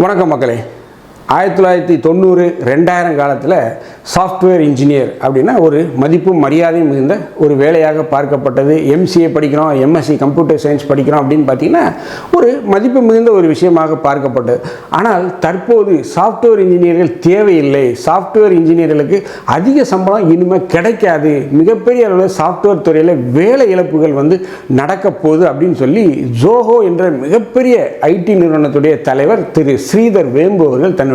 வணக்கம் மக்களே. ஆயிரத்தி தொள்ளாயிரத்தி தொண்ணூறு ரெண்டாயிரம் காலத்தில் சாஃப்ட்வேர் இன்ஜினியர் அப்படின்னா ஒரு மதிப்பு மரியாதையும் மிகுந்த ஒரு வேலையாக பார்க்கப்பட்டது. எம்சிஏ படிக்கிறோம் எம்எஸ்சி கம்ப்யூட்டர் சயின்ஸ் படிக்கிறோம் அப்படின்னு பார்த்தீங்கன்னா ஒரு மதிப்பு மிகுந்த ஒரு விஷயமாக பார்க்கப்பட்டது. ஆனால் தற்போது சாஃப்ட்வேர் இன்ஜினியர்கள் தேவையில்லை. சாஃப்ட்வேர் இன்ஜினியர்களுக்கு அதிக சம்பளம் இனிமேல் கிடைக்காது. மிகப்பெரிய அளவில் சாஃப்ட்வேர் துறையில் வேலை இழப்புகள் வந்து நடக்க போகுது அப்படின்னு சொல்லி ஜோஹோ என்ற மிகப்பெரிய ஐடி நிறுவனத்துடைய தலைவர் திரு ஸ்ரீதர் வேம்பு அவர்கள் தன்னுடைய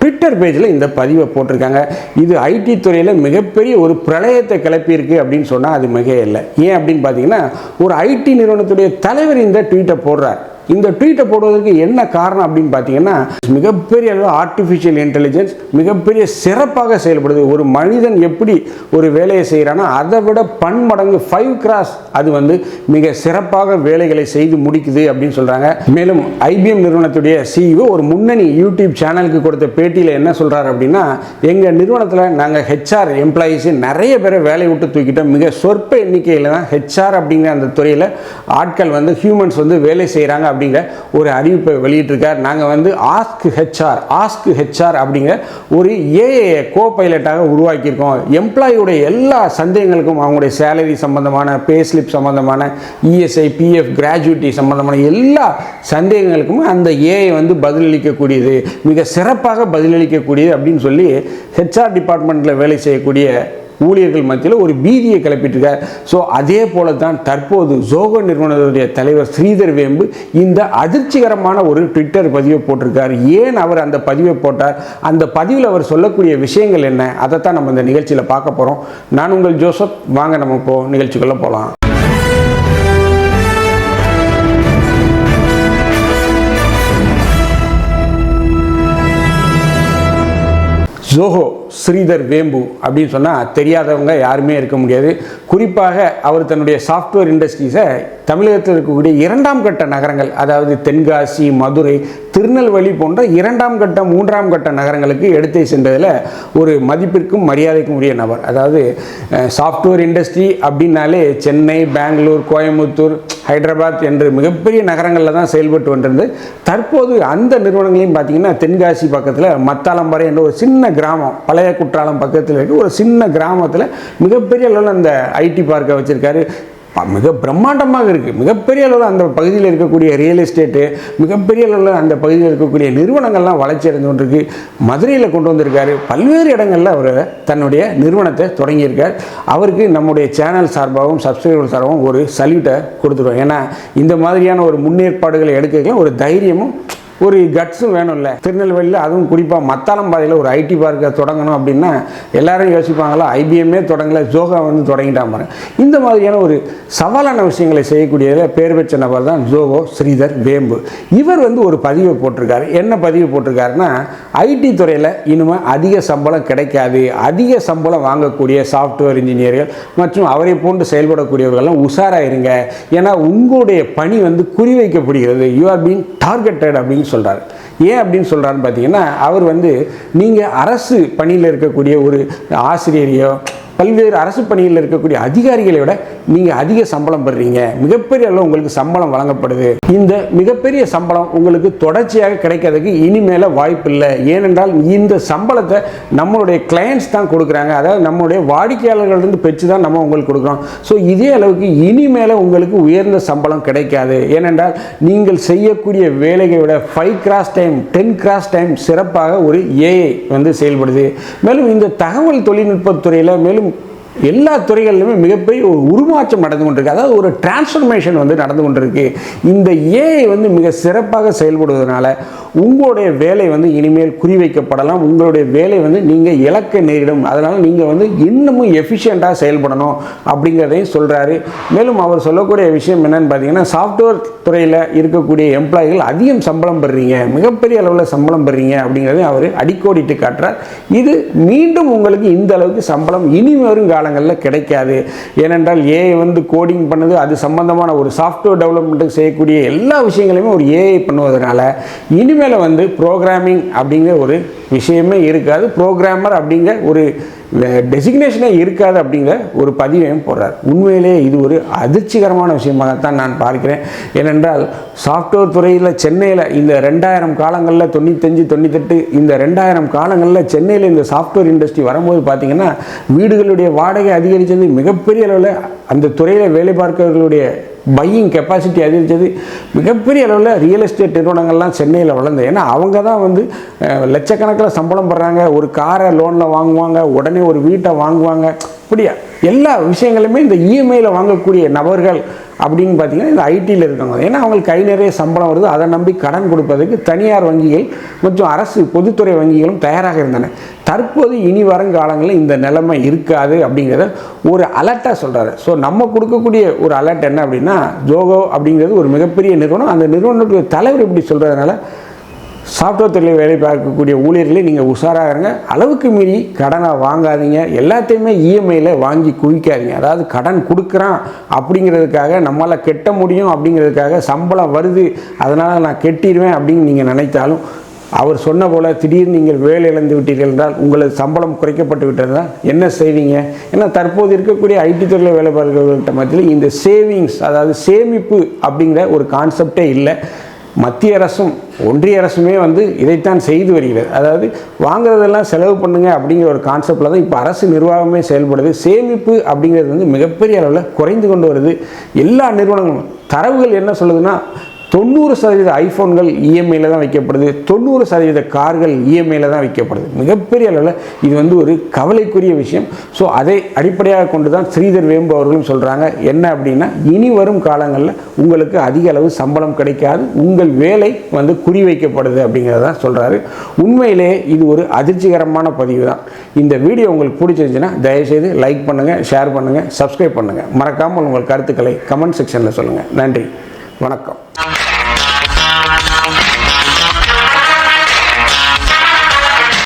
ட்விட்டர் பேஜில் இந்த பதிவை போட்டிருக்காங்க. இது ஐடி துறையில் மிகப்பெரிய ஒரு பிரளயத்தை கிளப்பியிருக்கு அப்படின்னு சொன்னால் அது மிக இல்லை ஏன் அப்படின்னு பார்த்தீங்கன்னா ஒரு ஐடி நிறுவனத்துடைய தலைவர் இந்த ட்வீட்டை போடுறார். இந்த ட்வீட்டை போடுவதற்கு என்ன காரணம் அப்படின்னு பார்த்தீங்கன்னா மிகப்பெரிய அளவு ஆர்டிஃபிஷியல் இன்டெலிஜென்ஸ் மிகப்பெரிய சிறப்பாக செயல்படுது. ஒரு மனிதன் எப்படி ஒரு வேலையை செய்கிறானோ அதை விட பன்மடங்கு ஃபைவ் கிராஸ் அது வந்து மிக சிறப்பாக வேலைகளை செய்து முடிக்குது அப்படின்னு சொல்கிறாங்க மேலும் ஐபிஎம் நிறுவனத்துடைய சிஇஓ ஒரு முன்னணி யூடியூப் சேனலுக்கு கொடுத்த பேட்டியில் என்ன சொல்கிறார் அப்படின்னா எங்கள் நிறுவனத்தில் நாங்கள் ஹெச்ஆர் எம்ப்ளாயீஸு நிறைய பேரை வேலையை விட்டு தூக்கிட்டோம். மிக சொற்ப எண்ணிக்கையில் தான் ஹெச்ஆர் அப்படிங்கிற அந்த துறையில் ஆட்கள் வந்து ஹியூமன்ஸ் வந்து வேலை செய்கிறாங்க அப்படிங்கிற ஒரு அறிவிப்பை வெளியிட்டிருக்கார். நாங்கள் வந்து ஆஸ்க் ஹெச்ஆர் ஆஸ்க் ஹெச்ஆர் அப்படிங்கிற ஒரு ஏஏ கோ பைலட்டாக உருவாக்கியிருக்கோம். எம்ப்ளாயியுடைய எல்லா சந்தேகங்களுக்கும் அவங்களுடைய சேலரி சம்பந்தமான பே ஸ்லிப் சம்பந்தமான இஎஸ்ஐ பிஎஃப் கிராஜுவிட்டி சம்பந்தமான எல்லா சந்தேகங்களுக்கும் அந்த ஏஐ வந்து பதிலளிக்கக்கூடியது மிக சிறப்பாக பதிலளிக்கக்கூடியது அப்படின்னு சொல்லி ஹெச்ஆர் டிபார்ட்மெண்ட்டில் வேலை செய்யக்கூடிய ஊழியர்கள் மத்தியில் ஒரு பீதியை கிளப்பிட்டிருக்கார். ஸோ அதே போல தான் தற்போது ஜோகோ நிறுவனத்துடைய தலைவர் ஸ்ரீதர் வேம்பு இந்த அதிர்ச்சிகரமான ஒரு ட்விட்டர் பதிவை போட்டிருக்கார். ஏன் அவர் அந்த பதிவை போட்டார்? அந்த பதிவில் அவர் சொல்லக்கூடிய விஷயங்கள் என்ன? அதைத்தான் நம்ம இந்த நிகழ்ச்சியில் பார்க்க போகிறோம் நான் உங்கள் ஜோசப். வாங்க நம்ம இப்போ நிகழ்ச்சிக்குள்ளே போகலாம் ஜோஹோ ஸ்ரீதர் வேம்பு அப்படின்னு சொன்னால் தெரியாதவங்க யாருமே இருக்க முடியாது. குறிப்பாக அவர் தன்னுடைய சாஃப்ட்வேர் இண்டஸ்ட்ரீஸை தமிழகத்தில் இருக்கக்கூடிய இரண்டாம் கட்ட நகரங்கள் அதாவது தென்காசி மதுரை திருநெல்வேலி போன்ற இரண்டாம் கட்ட மூன்றாம் கட்ட நகரங்களுக்கு எடுத்து சென்றதில் ஒரு மதிப்பிற்கும் மரியாதைக்கும் உரிய நபர். அதாவது சாஃப்ட்வேர் இண்டஸ்ட்ரி அப்படின்னாலே சென்னை பெங்களூர் கோயம்புத்தூர் ஹைதராபாத் என்று மிகப்பெரிய நகரங்களில் தான் செயல்பட்டு வந்திருந்தது தற்போது அந்த நிறுவனங்களையும் பார்த்தீங்கன்னா தென்காசி பக்கத்தில் மத்தாளம்பறை என்ற ஒரு சின்ன கிராமம் பழைய குற்றாலம் பக்கத்தில் இருக்க. ஒரு சின்ன கிராமத்தில் மிகப்பெரிய அளவில் அந்த ஐடி பார்க்கை வச்சுருக்காரு. மிக பிரம்மாண்டமாக இருக்குது மிகப்பெரிய அளவில் அந்த பகுதியில் இருக்கக்கூடிய ரியல் எஸ்டேட்டு மிகப்பெரிய அளவில் அந்த பகுதியில் இருக்கக்கூடிய நிறுவனங்கள்லாம் வளர்ச்சி அடைந்து கொண்டிருக்கு. மதுரையில் கொண்டு வந்திருக்காரு. பல்வேறு இடங்களில் அவர் தன்னுடைய நிறுவனத்தை தொடங்கியிருக்கார். அவருக்கு நம்முடைய சேனல் சார்பாகவும் சப்ஸ்கிரைபர் சார்பாகவும் ஒரு சல்யூட்டை கொடுத்துருவோம் ஏன்னா இந்த மாதிரியான ஒரு முன்னேற்பாடுகளை எடுக்கலாம் ஒரு தைரியமும் ஒரு கட்ஸும் வேணும்ல. திருநெல்வேலியில் அதுவும் குறிப்பாக மத்தாளம்பாதையில் ஒரு ஐடி பார்க்கை தொடங்கணும் அப்படின்னா எல்லாரும் யோசிப்பாங்களா? ஐபிஎம்மே தொடங்கல ஜோகா வந்து தொடங்கிட்டா பாருங்க. இந்த மாதிரியான ஒரு சவாலான விஷயங்களை செய்யக்கூடியதில் பேர் பெற்ற நபர் தான் ஜோகோ ஸ்ரீதர் வேம்பு. இவர் வந்து ஒரு பதிவை போட்டிருக்காரு. என்ன பதிவு போட்டிருக்காருன்னா ஐடி துறையில் இனிமேல் அதிக சம்பளம் கிடைக்காது. அதிக சம்பளம் வாங்கக்கூடிய சாஃப்ட்வேர் இன்ஜினியர்கள் மற்றும் அவரை போன்று செயல்படக்கூடியவர்கள்லாம் உஷாராக இருங்க. ஏன்னா உங்களுடைய பணி வந்து குறிவைக்கப்படுகிறது. யூ ஆர் பீங் டார்கெட்டட் அப்படின்னு சொல்கிறார் ஏன் அப்படின்னு சொல்கிறாருன்னு பார்த்தீங்கன்னா அவர் வந்து நீங்கள் அரசு பணியில் இருக்கக்கூடிய ஒரு ஆசிரியரையோ பல்வேறு அரசு பணியில் இருக்கக்கூடிய அதிகாரிகளை விட நீங்கள் அதிக சம்பளம் பெறுறீங்க. மிகப்பெரிய அளவு உங்களுக்கு சம்பளம் வழங்கப்படுது. இந்த மிகப்பெரிய சம்பளம் உங்களுக்கு தொடர்ச்சியாக கிடைக்கிறதுக்கு இனிமேல வாய்ப்பு இல்லை. ஏனென்றால் இந்த சம்பளத்தை நம்மளுடைய கிளையண்ட்ஸ் தான் கொடுக்குறாங்க. அதாவது நம்மளுடைய வாடிக்கையாளர்களிருந்து பெற்று தான் நம்ம உங்களுக்கு கொடுக்குறோம். ஸோ இதே அளவுக்கு இனிமேல உங்களுக்கு உயர்ந்த சம்பளம் கிடைக்காது. ஏனென்றால் நீங்கள் செய்யக்கூடிய வேலையை விட five cross time ten cross time சிறப்பாக ஒரு ஏஐ வந்து செயல்படுது. மேலும் இந்த தகவல் தொழில்நுட்பத்துறையில் மேலும் எல்லா துறைகளிலுமே மிகப்பெரிய ஒரு உருமாற்றம் நடந்து கொண்டிருக்கு. அதாவது ஒரு டிரான்ஸ்ஃபர்மேஷன் வந்து நடந்து கொண்டிருக்கு. இந்த ஏஐ வந்து மிக சிறப்பாக செயல்படுவதனால உங்களுடைய வேலை வந்து இனிமேல் குறிவைக்கப்படலாம். உங்களுடைய வேலை வந்து நீங்கள் இழக்க நேரிடும். அதனால் நீங்கள் வந்து இன்னமும் எஃபிஷியண்ட்டாக செயல்படணும் அப்படிங்கிறதையும் சொல்கிறாரு மேலும் அவர் சொல்லக்கூடிய விஷயம் என்னென்னு பார்த்தீங்கன்னா சாஃப்ட்வேர் துறையில் இருக்கக்கூடிய எம்ப்ளாயிகள் அதிகம் சம்பளம் பெறுறீங்க. மிகப்பெரிய அளவில் சம்பளம் பெறுறீங்க அப்படிங்கிறதையும் அவர் அடிக்கோடிட்டு காட்டுறார். இது மீண்டும் உங்களுக்கு இந்த அளவுக்கு சம்பளம் இனி வரும் காலங்களில் கிடைக்காது. ஏனென்றால் ஏஐ வந்து கோடிங் பண்ணுது அது சம்பந்தமான ஒரு சாஃப்ட்வேர் டெவலப்மெண்ட்டுக்கு செய்யக்கூடிய எல்லா விஷயங்களையுமே ஒரு ஏஐ பண்ணுவதனால இனிமேல் வந்து ப்ரோக்ராமிங் அப்படிங்கிற ஒரு விஷயமே இருக்காது. ப்ரோக்ராமர் அப்படிங்கிற ஒரு டெசிக்னேஷனே இருக்காது அப்படிங்கிற ஒரு பதிவையும் போடுறார். உண்மையிலேயே இது ஒரு அதிர்ச்சிகரமான விஷயமாகத்தான் நான் பார்க்கிறேன். ஏனென்றால் சாஃப்ட்வேர் துறையில் சென்னையில் இந்த ரெண்டாயிரம் காலங்களில் தொண்ணூத்தஞ்சு தொண்ணூத்தெட்டு இந்த ரெண்டாயிரம் காலங்களில் சென்னையில் இந்த சாஃப்ட்வேர் இண்டஸ்ட்ரி வரும்போது பார்த்திங்கன்னா வீடுகளுடைய வாடகை அதிகரித்தது மிகப்பெரிய அளவில் அந்த துறையில் வேலை பார்க்கிறவர்களுடைய பையிங் கெப்பாசிட்டி அதிகரித்தது மிகப்பெரிய அளவில் ரியல் எஸ்டேட் நிறுவனங்கள்லாம் சென்னையில் வளர்ந்தது. ஏன்னா அவங்க தான் வந்து லட்சக்கணக்கில் சம்பளம் படுறாங்க. ஒரு காரை லோனில் வாங்குவாங்க. உடனே ஒரு வீட்டை வாங்குவாங்க. இப்படியா எல்லா விஷயங்களுமே இந்த இஎம்ஐயில் வாங்கக்கூடிய நபர்கள் அப்படின்னு பார்த்தீங்கன்னா இந்த ஐடியில் இருக்கவங்க. ஏன்னா அவங்களுக்கு கை நிறைய சம்பளம் வருது. அதை நம்பி கடன் கொடுப்பதற்கு தனியார் வங்கிகள் மற்றும் அரசு பொதுத்துறை வங்கிகளும் தயாராக இருந்தன. தற்போது இனி வருங்காலங்களில் இந்த நிலைமை இருக்காது அப்படிங்கிறத ஒரு அலர்ட்டாக சொல்கிறாரு ஸோ நம்ம கொடுக்கக்கூடிய ஒரு அலர்ட் என்ன அப்படின்னா ஜோகோ அப்படிங்கிறது ஒரு மிகப்பெரிய நிறுவனம். அந்த நிறுவனத்துடைய தலைவர் இப்படி சொல்கிறதுனால சாஃப்ட்வேர் துறையில் வேலை பார்க்கக்கூடிய ஊழியர்களே நீங்கள் உஷாராக இருங்க. அளவுக்கு மீறி கடனை வாங்காதீங்க. எல்லாத்தையுமே இஎம்ஐயில் வாங்கி குவிக்காதீங்க. அதாவது கடன் கொடுக்குறான் அப்படிங்கிறதுக்காக நம்மளால் கெட்ட முடியும் அப்படிங்கிறதுக்காக சம்பளம் வருது. அதனால் நான் கெட்டிடுவேன் அப்படின்னு நீங்கள் நினைத்தாலும் அவர் சொன்ன போல் திடீர்னு நீங்கள் வேலை இழந்து விட்டீர்கள் என்றால் உங்களது சம்பளம் குறைக்கப்பட்டு விட்டதால் என்ன செய்வீங்க? ஏன்னா தற்போது இருக்கக்கூடிய ஐடி துறையில் வேலை மத்தியில் இந்த சேவிங்ஸ் அதாவது சேமிப்பு அப்படிங்கிற ஒரு கான்செப்டே இல்லை. மத்திய அரசும் ஒன்றிய அரசுமே வந்து இதைத்தான் செய்து வருகிறது. அதாவது வாங்குறதெல்லாம் செலவு பண்ணுங்க அப்படிங்கிற ஒரு கான்செப்டில் தான் இப்போ அரசு நிர்வாகமே செயல்படுது. சேமிப்பு அப்படிங்கிறது வந்து மிகப்பெரிய அளவில் குறைந்து கொண்டு வருது. எல்லா நிறுவனங்களும் தரவுகள் என்ன சொல்லுதுன்னா தொண்ணூறு சதவீத ஐஃபோன்கள் இஎம்ஐயில் தான் வைக்கப்படுது. தொண்ணூறு சதவீத கார்கள் இஎம்ஐயில் தான் வைக்கப்படுது. மிகப்பெரிய அளவில் இது வந்து ஒரு கவலைக்குரிய விஷயம். ஸோ அதை அடிப்படையாக கொண்டு தான் ஸ்ரீதர் வேம்பு அவர்களும் சொல்கிறாங்க என்ன அப்படின்னா இனி வரும் காலங்களில் உங்களுக்கு அதிக அளவு சம்பளம் கிடைக்காது. உங்கள் வேலை வந்து குறிவைக்கப்படுது அப்படிங்கிறத சொல்கிறாரு உண்மையிலே இது ஒரு அதிர்ச்சிகரமான பதிவு தான் இந்த வீடியோ உங்களுக்கு பிடிச்சிருந்துச்சுன்னா தயவுசெய்து லைக் பண்ணுங்கள் ஷேர் பண்ணுங்கள் சப்ஸ்கிரைப் பண்ணுங்கள் மறக்காமல் உங்கள் கருத்துக்களை கமெண்ட் செக்ஷனில் சொல்லுங்கள் நன்றி. வணக்கம்.